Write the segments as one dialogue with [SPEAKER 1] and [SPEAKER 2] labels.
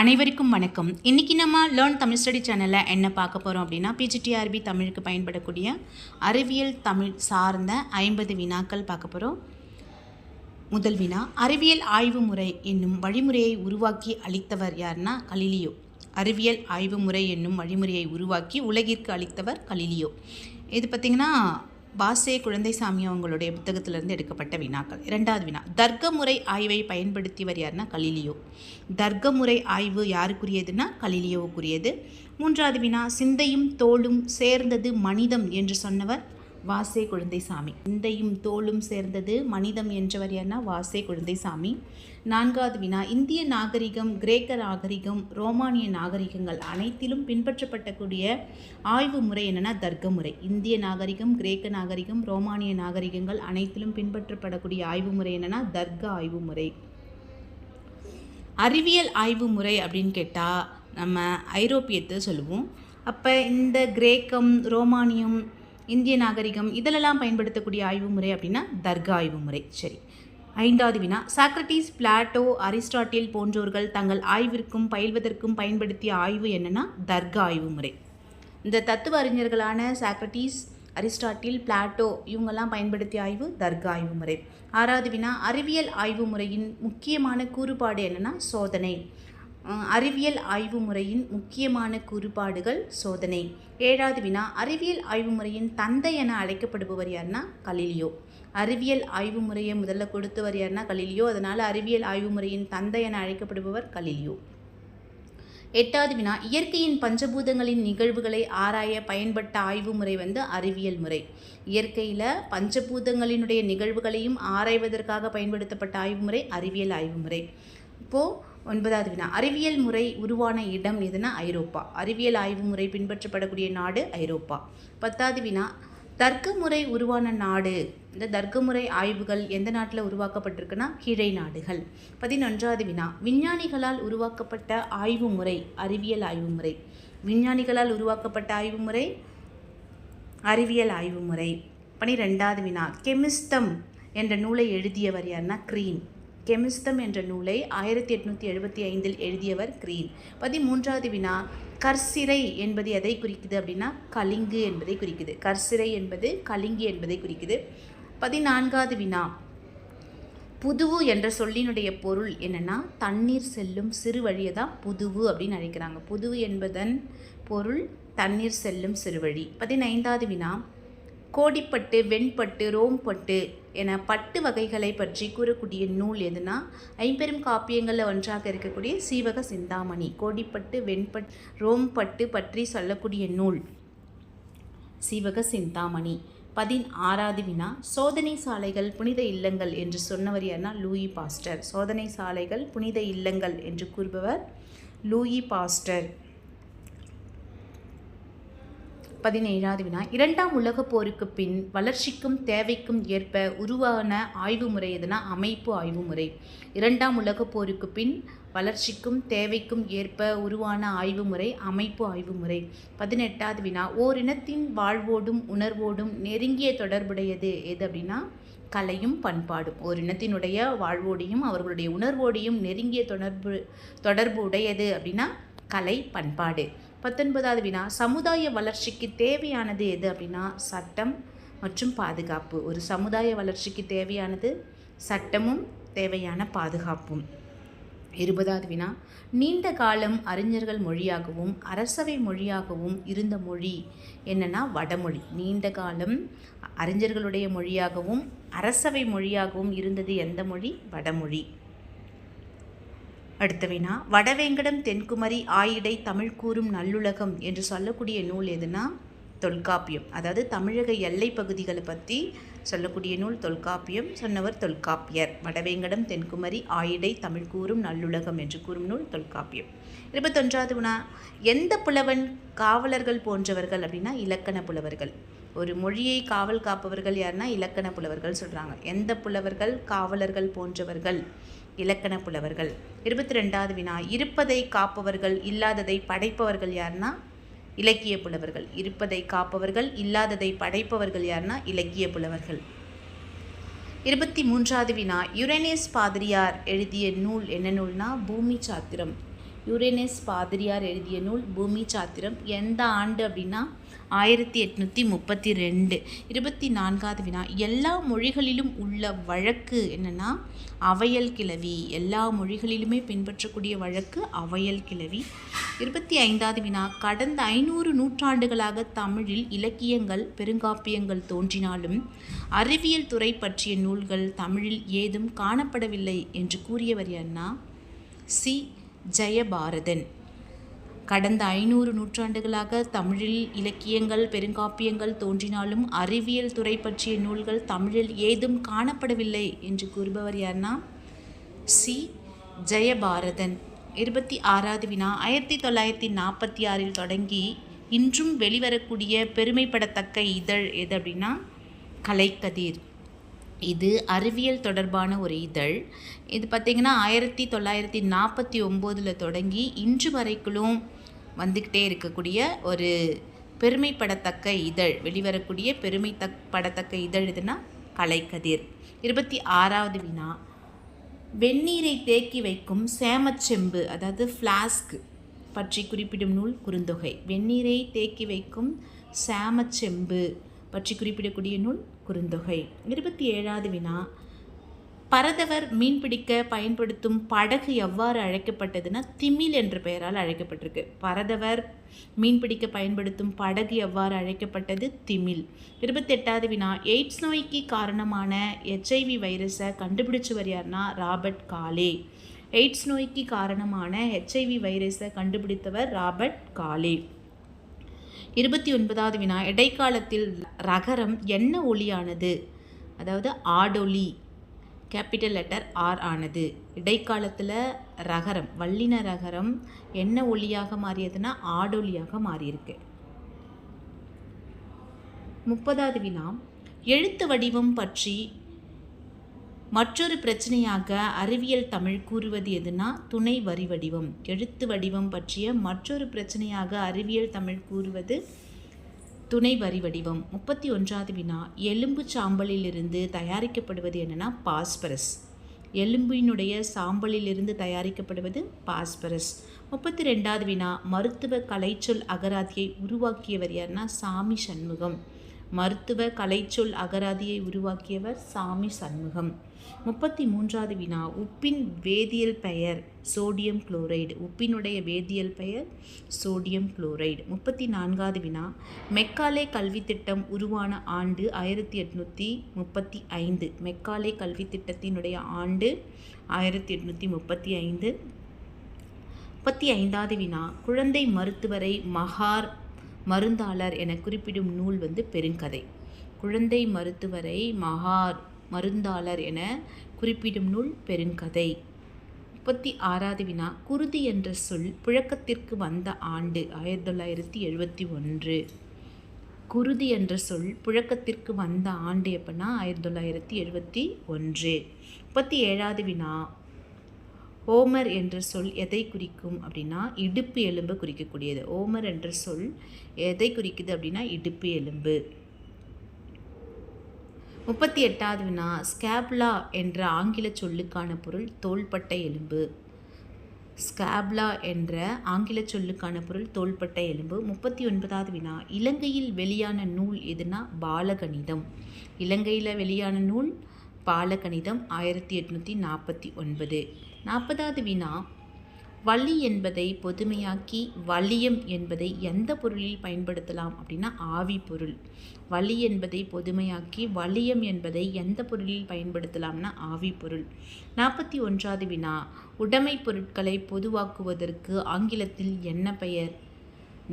[SPEAKER 1] அனைவருக்கும் வணக்கம். இன்றைக்கி நம்ம லேர்ன் தமிழ் ஸ்டடி சேனலில் என்ன பார்க்க போகிறோம் அப்படின்னா பிஜிடிஆர்பி தமிழுக்கு பயன்படக்கூடிய அறிவியல் தமிழ் சார்ந்த ஐம்பது வினாக்கள் பார்க்க போகிறோம் முதல் வினா அறிவியல் ஆய்வு முறை என்னும் வழிமுறையை உருவாக்கி அளித்தவர் யாருன்னா கலிலியோ. அறிவியல் ஆய்வு முறை என்னும் வழிமுறையை உருவாக்கி உலகிற்கு அளித்தவர் கலிலியோ. இது பார்த்திங்கன்னா பாசே குழந்தைசாமி அவங்களுடைய புத்தகத்திலிருந்து எடுக்கப்பட்ட வினாக்கள். இரண்டாவது வினா தர்க்க முறை ஆய்வை பயன்படுத்தியவர் யாருன்னா கலிலியோ. தர்க்க முறை ஆய்வு யாருக்குரியதுன்னா கலிலியோவுக்குரியது. மூன்றாவது வினா சிந்தையும் தோளும் சேர்ந்தது மனிதம் என்று சொன்னவர் வாசே குழந்தைசாமி. சிந்தையும் தோளும் சேர்ந்தது மனிதம் என்றவர் யாருன்னா வாசே குழந்தைசாமி. நான்காவது வினா. இந்திய நாகரிகம் கிரேக்க நாகரிகம் ரோமானிய நாகரிகங்கள் அனைத்திலும் பின்பற்றப்படக்கூடிய ஆய்வு முறை என்னென்னா தர்க்க முறை. இந்திய நாகரிகம் கிரேக்க நாகரிகம் ரோமானிய நாகரிகங்கள் அனைத்திலும் பின்பற்றப்படக்கூடிய ஆய்வு முறை என்னென்னா தர்க்க ஆய்வு முறை. அறிவியல் ஆய்வு முறை அப்படின்னு கேட்டால் நம்ம ஐரோப்பியத்தை சொல்லுவோம். அப்போ இந்த கிரேக்கம் ரோமானியம் இந்திய நாகரிகம் இதிலெல்லாம் பயன்படுத்தக்கூடிய ஆய்வு முறை அப்படின்னா தர்கா ஆய்வு முறை. சரி. ஐந்தாவது வினா. சாக்ரட்டிஸ் பிளாட்டோ அரிஸ்டாட்டில் போன்றோர்கள் தங்கள் ஆய்விற்கும் பயில்வதற்கும் பயன்படுத்திய ஆய்வு என்னென்னா தர்க்க ஆய்வு முறை. இந்த தத்துவ அறிஞர்களான சாக்ரட்டிஸ் அரிஸ்டாட்டில் பிளாட்டோ இவங்கெல்லாம் பயன்படுத்திய ஆய்வு தர்க்க ஆய்வு முறை. ஆறாவது வினா அறிவியல் ஆய்வு முறையின் முக்கியமான கூறுபாடு என்னென்னா சோதனை. அறிவியல் ஆய்வு முறையின் முக்கியமான கூறுபாடுகள் சோதனை. ஏழாவது வினா அறிவியல் ஆய்வு முறையின் தந்தை என அழைக்கப்படுபவர் யாருன்னா கலிலியோ. அறிவியல் ஆய்வு முறையை முதல்ல கொடுத்தவர் யாருன்னா கலிலியோ. அதனால் அறிவியல் ஆய்வு முறையின் தந்தை என அழைக்கப்படுபவர் கலிலியோ. எட்டாவது வினா இயற்கையின் பஞ்சபூதங்களின் நிகழ்வுகளை ஆராய பயன்பட்ட ஆய்வு முறை வந்து அறிவியல் முறை. இயற்கையில் பஞ்சபூதங்களினுடைய நிகழ்வுகளையும் ஆராய்வதற்காக பயன்படுத்தப்பட்ட ஆய்வு முறை அறிவியல் ஆய்வு முறை. இப்போது ஒன்பதாவது வினா அறிவியல் முறை உருவான இடம் எதுனா ஐரோப்பா. அறிவியல் ஆய்வு முறை பின்பற்றப்படக்கூடிய நாடு ஐரோப்பா. பத்தாவது வினா தர்க்க முறை உருவான நாடு. இந்த தர்க்க முறை ஆய்வுகள் எந்த நாட்டில் உருவாக்கப்பட்டிருக்குன்னா கிழை நாடுகள். பதினொன்றாவது வினா. விஞ்ஞானிகளால் உருவாக்கப்பட்ட ஆய்வு முறை அறிவியல் ஆய்வு முறை. விஞ்ஞானிகளால் உருவாக்கப்பட்ட ஆய்வு முறை அறிவியல் ஆய்வு முறை. பனிரெண்டாவது வினா. கெமிஸ்தம் என்ற நூலை எழுதியவர் யாருன்னா க்ரீன். கெமிஸ்தம் என்ற நூலை ஆயிரத்தி எட்நூற்றி எழுபத்தி ஐந்தில் எழுதியவர் கிரீன். பதிமூன்றாவது வினா கற்சிறை என்பது எதை குறிக்குது அப்படின்னா கலிங்கு என்பதை குறிக்குது. கற்சிறை என்பது கலிங்கு என்பதை குறிக்குது. பதினான்காவது வினா புதுவு என்ற சொல்லினுடைய பொருள் என்னன்னா தண்ணீர் செல்லும் சிறு வழியை தான் புதுவு அப்படின்னு அழைக்கிறாங்க. புதுவு என்பதன் பொருள் தண்ணீர் செல்லும் சிறுவழி பதினைந்தாவது வினா கோடிப்பட்டு வெண்பட்டு ரோம்பட்டு என பட்டு வகைகளை பற்றி கூறக்கூடிய நூல் எதுனா? ஐம்பெரும் காப்பியங்களில் ஒன்றாக இருக்கக்கூடிய சீவக சிந்தாமணி கோடிப்பட்டு வெண்பட் ரோம்பட்டு பற்றி சொல்லக்கூடிய நூல். சீவக சிந்தாமணி பதினாறாவது வினா. சோதனை சாலைகள் புனித இல்லங்கள் என்று சொன்னவர் யார்னா? Louis Pasteur. சோதனை சாலைகள் புனித இல்லங்கள் என்று கூறுபவர் லூயி பாஸ்டர். பதினேழாவது வினா. இரண்டாம் உலகப் போருக்கு பின் வளர்ச்சிக்கும் தேவைக்கும் ஏற்ப உருவான ஆய்வு முறை எதுனா அமைப்பு ஆய்வு முறை. இரண்டாம் உலகப் போருக்கு பின் வளர்ச்சிக்கும் தேவைக்கும் ஏற்ப உருவான ஆய்வு முறை அமைப்பு ஆய்வு முறை. பதினெட்டாவது வினா. ஓரினத்தின் வாழ்வோடும் உணர்வோடும் நெருங்கிய தொடர்புடையது எது அப்படின்னா கலையும் பண்பாடும். ஒரு இனத்தினுடைய வாழ்வோடையும் அவர்களுடைய உணர்வோடையும் நெருங்கிய தொடர்பு தொடர்பு உடையது அப்படின்னா கலை பண்பாடு. பத்தொன்பதாவது வினா சமுதாய வளர்ச்சிக்கு தேவையானது எது அப்படின்னா சட்டம் மற்றும் பாதுகாப்பு. ஒரு சமுதாய வளர்ச்சிக்கு தேவையானது சட்டமும் தேவையான பாதுகாப்பும். இருபதாவது வினா நீண்ட காலம் அறிஞர்கள் மொழியாகவும் அரசவை மொழியாகவும் இருந்த மொழி என்னன்னா வடமொழி. நீண்ட காலம் அறிஞர்களுடைய மொழியாகவும் அரசவை மொழியாகவும் இருந்தது எந்த மொழி? வடமொழி. அடுத்த வினா வடவேங்கடம் தென்குமரி ஆயிடை தமிழ் கூறும் நல்லுலகம் என்று சொல்லக்கூடிய நூல் எதுனா? தொல்காப்பியம். அதாவது தமிழக எல்லை பகுதிகளை பற்றி சொல்லக்கூடிய நூல் தொல்காப்பியம். சொன்னவர் தொல்காப்பியர். வடவேங்கடம் தென்குமரி ஆயிடை தமிழ் கூறும் நல்லுலகம் என்று கூறும் நூல் தொல்காப்பியம். இருபத்தொன்றாவது வினா எந்த புலவன் காவலர்கள் போன்றவர்கள் அப்படின்னா இலக்கண புலவர்கள். ஒரு மொழியை காவல் காப்பவர்கள் யாருன்னா இலக்கண புலவர்கள் சொல்கிறாங்க எந்த புலவர்கள் காவலர்கள் போன்றவர்கள்? இலக்கண புலவர்கள். இருபத்தி ரெண்டாவது வினா இருப்பதை காப்பவர்கள் இல்லாததை படைப்பவர்கள் யாருன்னா இலக்கிய புலவர்கள். இருப்பதை காப்பவர்கள் இல்லாததை படைப்பவர்கள் யாருன்னா இலக்கிய புலவர்கள். இருபத்தி மூன்றாவது வினா யுரேனியஸ் பாதிரியார் எழுதிய நூல் என்ன நூல்னா? பூமி சாத்திரம். யுரேனஸ் பாதிரியார் எழுதிய நூல் பூமி சாத்திரம் எந்த ஆண்டு அப்படின்னா ஆயிரத்தி எட்நூற்றி முப்பத்தி ரெண்டு இருபத்தி நான்காவது வினா. எல்லா மொழிகளிலும் உள்ள வழக்கு என்னென்னா அவையல் கிளவி. எல்லா மொழிகளிலுமே பின்பற்றக்கூடிய வழக்கு அவையல் கிளவி. இருபத்தி ஐந்தாவது வினா. கடந்த ஐநூறு நூற்றாண்டுகளாக தமிழில் இலக்கியங்கள் பெருங்காப்பியங்கள் தோன்றினாலும் அறிவியல் துறை பற்றிய நூல்கள் தமிழில் ஏதும் காணப்படவில்லை என்று கூறியவர் யார்னா சி. ஜெயபாரதன். கடந்த ஐநூறு நூற்றாண்டுகளாக தமிழில் இலக்கியங்கள் பெருங்காப்பியங்கள் தோன்றினாலும் அறிவியல் துறை பற்றிய நூல்கள் தமிழில் ஏதும் காணப்படவில்லை என்று கூறுபவர் யார்னா? சி. ஜெயபாரதன். இருபத்தி ஆறாவது வினா ஆயிரத்தி தொள்ளாயிரத்தி நாற்பத்தி ஆறில் தொடங்கி இன்றும் வெளிவரக்கூடிய பெருமைப்படத்தக்க இதழ் எது அப்படின்னா கலைக்கதிர். இது அறிவியல் தொடர்பான ஒரு இதழ். இது பார்த்திங்கன்னா ஆயிரத்தி தொள்ளாயிரத்தி நாற்பத்தி ஒம்போதில் தொடங்கி இன்று வரைக்கும் வந்துக்கிட்டே இருக்கக்கூடிய ஒரு பெருமைப்படத்தக்க இதழ். வெளிவரக்கூடிய பெருமை தக் படத்தக்க இதழ் இதுனா கலைக்கதிர். இருபத்தி ஆறாவது வினா. வெந்நீரை தேக்கி வைக்கும் சேமச்செம்பு அதாவது ஃப்ளாஸ்க் பற்றி குறிப்பிடும் நூல் குறுந்தொகை. வெந்நீரை தேக்கி வைக்கும் சேமச்செம்பு பற்றி குறிப்பிடக்கூடிய நூல் குறுந்தொகை. இருபத்தி ஏழாவது வினா. பரதவர் மீன்பிடிக்க பயன்படுத்தும் படகு எவ்வாறு அழைக்கப்பட்டதுன்னா திமில் என்ற பெயரால் அழைக்கப்பட்டிருக்கு. பரதவர் மீன்பிடிக்க பயன்படுத்தும் படகு எவ்வாறு அழைக்கப்பட்டது? திமில். இருபத்தெட்டாவது வினா. எய்ட்ஸ் நோய்க்கு காரணமான எச்ஐவி வைரஸை கண்டுபிடிச்சவர் யார்னா ராபர்ட் காலே. எய்ட்ஸ் நோய்க்கு காரணமான ஹெச்ஐவி வைரஸை கண்டுபிடித்தவர் ராபர்ட் காலே. இருபத்தி ஒன்பதாவது வினா இடைக்காலத்தில் ரகரம் என்ன ஒளியானது? அதாவது ஆடொலி கேபிட்டல் லெட்டர் ஆர் ஆனது. இடைக்காலத்தில் ரகரம் வல்லின ரகரம் என்ன ஒளியாக மாறியதுன்னா ஆடொலியாக மாறியிருக்கு. முப்பதாவது வினா எழுத்து வடிவம் பற்றி மற்றொரு பிரச்சனையாக அறிவியல் தமிழ் கூறுவது எதுனா துணை வரி வடிவம். எழுத்து வடிவம் பற்றிய மற்றொரு பிரச்சனையாக அறிவியல் தமிழ் கூறுவது துணை வரி வடிவம். முப்பத்தி ஒன்றாவது வினா எலும்பு சாம்பலிலிருந்து தயாரிக்கப்படுவது என்னென்னா பாஸ்பரஸ். எலும்பினுடைய சாம்பலிலிருந்து தயாரிக்கப்படுவது பாஸ்பரஸ். முப்பத்தி ரெண்டாவது வினா மருத்துவ கலைச்சொல் அகராதியை உருவாக்கியவர் யார்னா சாமி சண்முகம். மருத்துவ கலைச்சொல் அகராதியை உருவாக்கியவர் சாமி சண்முகம். முப்பத்தி மூன்றாவது வினா உப்பின் வேதியியல் பெயர் சோடியம் குளோரைடு. உப்பினுடைய வேதியியல் பெயர் சோடியம் குளோரைடு. முப்பத்தி நான்காவது வினா மெக்காலே கல்வி திட்டம் உருவான ஆண்டு ஆயிரத்தி எட்நூற்றி முப்பத்தி ஐந்து. மெக்காலே கல்வி திட்டத்தினுடைய ஆண்டு ஆயிரத்தி எட்நூற்றி முப்பத்தி ஐந்து. முப்பத்தி ஐந்தாவது வினா குழந்தை மருத்துவரை மகார் மருந்தாளர் என குறிப்பிடும் நூல் வந்து பெருங்கதை. குழந்தை மருத்துவரை மகார் மருந்தாளர் என குறிப்பிடும் நூல் பெருங்கதை. முப்பத்தி ஆறாவது வினா. குருதி என்ற சொல் புழக்கத்திற்கு வந்த ஆண்டு ஆயிரத்தி தொள்ளாயிரத்தி எழுபத்தி ஒன்று. குருதி என்ற சொல் புழக்கத்திற்கு வந்த ஆண்டு எப்படின்னா ஆயிரத்தி தொள்ளாயிரத்தி எழுபத்தி ஒன்று. முப்பத்தி ஏழாவது வினா. ஓமர் என்ற சொல் எதை குறிக்கும் அப்படின்னா இடுப்பு எலும்பு குறிக்கக்கூடியது. ஓமர் என்ற சொல் எதை குறிக்குது அப்படின்னா இடுப்பு எலும்பு. முப்பத்தி எட்டாவது வினா ஸ்கேப்லா என்ற ஆங்கில சொல்லுக்கான பொருள் தோள்பட்ட எலும்பு. ஸ்காப்லா என்ற ஆங்கில சொல்லுக்கான பொருள் தோள்பட்ட எலும்பு. முப்பத்தி ஒன்பதாவது வினா இலங்கையில் வெளியான நூல் எதுனா பாலகணிதம். இலங்கையில் வெளியான நூல் பாலகணிதம் ஆயிரத்தி எட்நூற்றி நாற்பத்தி ஒன்பது. நாற்பதாவது வினா வள்ளி என்பதை பொதுமையாக்கி வள்ளியம் என்பதை எந்த பொருளில் பயன்படுத்தலாம் அப்படின்னா ஆவி பொருள். வலி என்பதை பொதுமையாக்கி வள்ளியம் என்பதை எந்த பொருளில் பயன்படுத்தலாம்னா ஆவி பொருள். நாற்பத்தி ஒன்றாவது வினா உடைமை பொருட்களை பொதுவாக்குவதற்கு ஆங்கிலத்தில் என்ன பெயர்?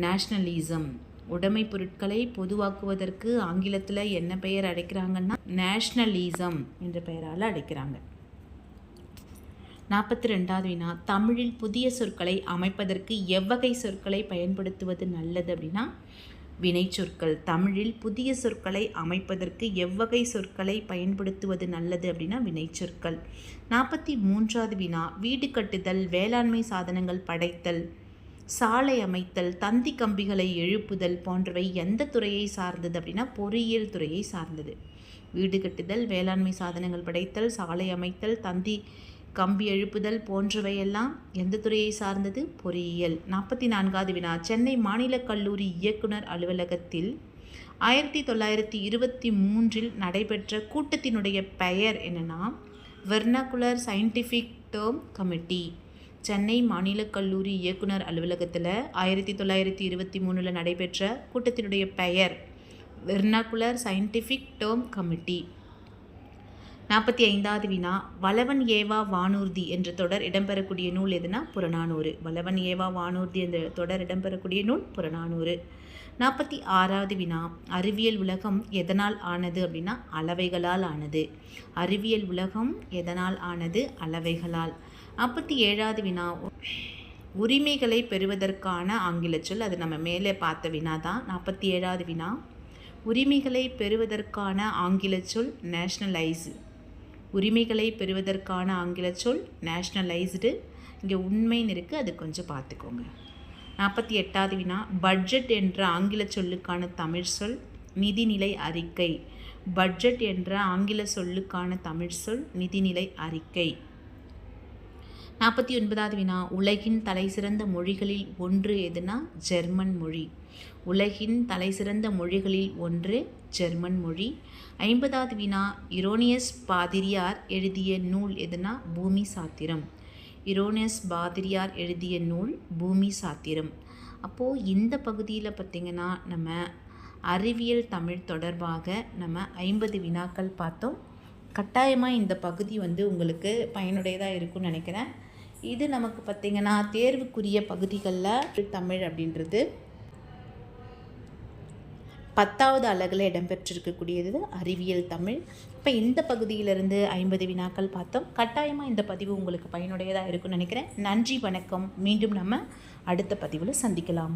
[SPEAKER 1] நேஷ்னலிசம். உடைமை பொருட்களை பொதுவாக்குவதற்கு ஆங்கிலத்தில் என்ன பெயர் அடைக்கிறாங்கன்னா நேஷ்னலிசம் என்ற பெயரால் அடைக்கிறாங்க நாற்பத்தி ரெண்டாவது வினா தமிழில் புதிய சொற்களை அமைப்பதற்கு எவ்வகை சொற்களை பயன்படுத்துவது நல்லது அப்படின்னா வினைச்சொற்கள் தமிழில் புதிய சொற்களை அமைப்பதற்கு எவ்வகை சொற்களை பயன்படுத்துவது நல்லது அப்படின்னா வினைச்சொற்கள் நாற்பத்தி மூன்றாவது வினா வீடு கட்டுதல் வேளாண்மை சாதனங்கள் படைத்தல் சாலை அமைத்தல் தந்தி கம்பிகளை எழுப்புதல் போன்றவை எந்த துறையை சார்ந்தது அப்படின்னா பொறியியல் துறையை சார்ந்தது. வீடு கட்டுதல் வேளாண்மை சாதனங்கள் படைத்தல் சாலை அமைத்தல் தந்தி கம்பி எழுப்புதல் போன்றவையெல்லாம் எந்த துறையை சார்ந்தது? பொறியியல். நாற்பத்தி நான்காவது வினா. சென்னை மாநிலக் கல்லூரி இயக்குனர் அலுவலகத்தில் ஆயிரத்தி தொள்ளாயிரத்தி இருபத்தி மூன்றில் நடைபெற்ற கூட்டத்தினுடைய பெயர் என்னென்னா vernacular scientific term committee. Chennai மாநிலக் கல்லூரி இயக்குனர் அலுவலகத்தில் ஆயிரத்தி தொள்ளாயிரத்தி இருபத்தி மூணில் நடைபெற்ற கூட்டத்தினுடைய பெயர் வெர்னாகுலர் சயின்டிஃபிக் டேர்ம் கமிட்டி. நாற்பத்தி ஐந்தாவது வினா வளவன் ஏவா வானூர்தி என்ற தொடர் இடம்பெறக்கூடிய நூல் எதுனா? புறநானூறு. வளவன் ஏவா வானூர்தி என்ற தொடர் இடம்பெறக்கூடிய நூல் புறநானூறு. நாற்பத்தி ஆறாவது வினா அறிவியல் உலகம் எதனால் ஆனது? அப்படின்னா அளவைகளால் ஆனது. அறிவியல் உலகம் எதனால் ஆனது? அளவைகளால். நாற்பத்தி ஏழாவது வினா உரிமைகளை பெறுவதற்கான ஆங்கில சொல். அது நம்ம மேலே பார்த்த வினா தான். நாற்பத்தி ஏழாவது வினா உரிமைகளை பெறுவதற்கான ஆங்கில சொல் நேஷ்னலைஸ் உரிமைகளை பெறுவதற்கான ஆங்கில சொல் நேஷ்னலைஸ்டு இங்கே உண்மைன்னு இருக்குது அது கொஞ்சம் பார்த்துக்கோங்க. நாற்பத்தி எட்டாவது வினா பட்ஜெட் என்ற ஆங்கில சொல்லுக்கான தமிழ் சொல் நிதிநிலை அறிக்கை. பட்ஜெட் என்ற ஆங்கில சொல்லுக்கான தமிழ் சொல் நிதிநிலை அறிக்கை. நாற்பத்தி ஒன்பதாவது வினா. உலகின் தலைசிறந்த மொழிகளில் ஒன்று எதுனா? ஜெர்மன் மொழி. உலகின் தலைசிறந்த மொழிகளில் ஒன்று ஜெர்மன் மொழி. ஐம்பதாவது வினா. இரோனியஸ் பாதிரியார் எழுதிய நூல் எதுனா? பூமி சாத்திரம். இரோனியஸ் பாதிரியார் எழுதிய நூல் பூமி சாத்திரம். அப்போது இந்த பகுதியில் பார்த்திங்கன்னா நம்ம அறிவியல் தமிழ் தொடர்பாக நம்ம ஐம்பது வினாக்கள் பார்த்தோம். கட்டாயமாக இந்த பகுதி வந்து உங்களுக்கு பயனுடையதாக இருக்கும்னு நினைக்கிறேன். இது நமக்கு பார்த்திங்கன்னா தேர்வுக்குரிய பகுதிகளில் தமிழ் அப்படின்றது. பத்தாவது அலகில் இடம்பெற்றிருக்கக்கூடியது அறிவியல் தமிழ். இப்போ இந்த பகுதியிலிருந்து ஐம்பது வினாக்கள் பார்த்தோம். கட்டாயமாக இந்த பதிவு உங்களுக்கு பயனுடையதாக இருக்கும்னு நினைக்கிறேன். நன்றி வணக்கம். மீண்டும் நம்ம அடுத்த பதிவில் சந்திக்கலாம்.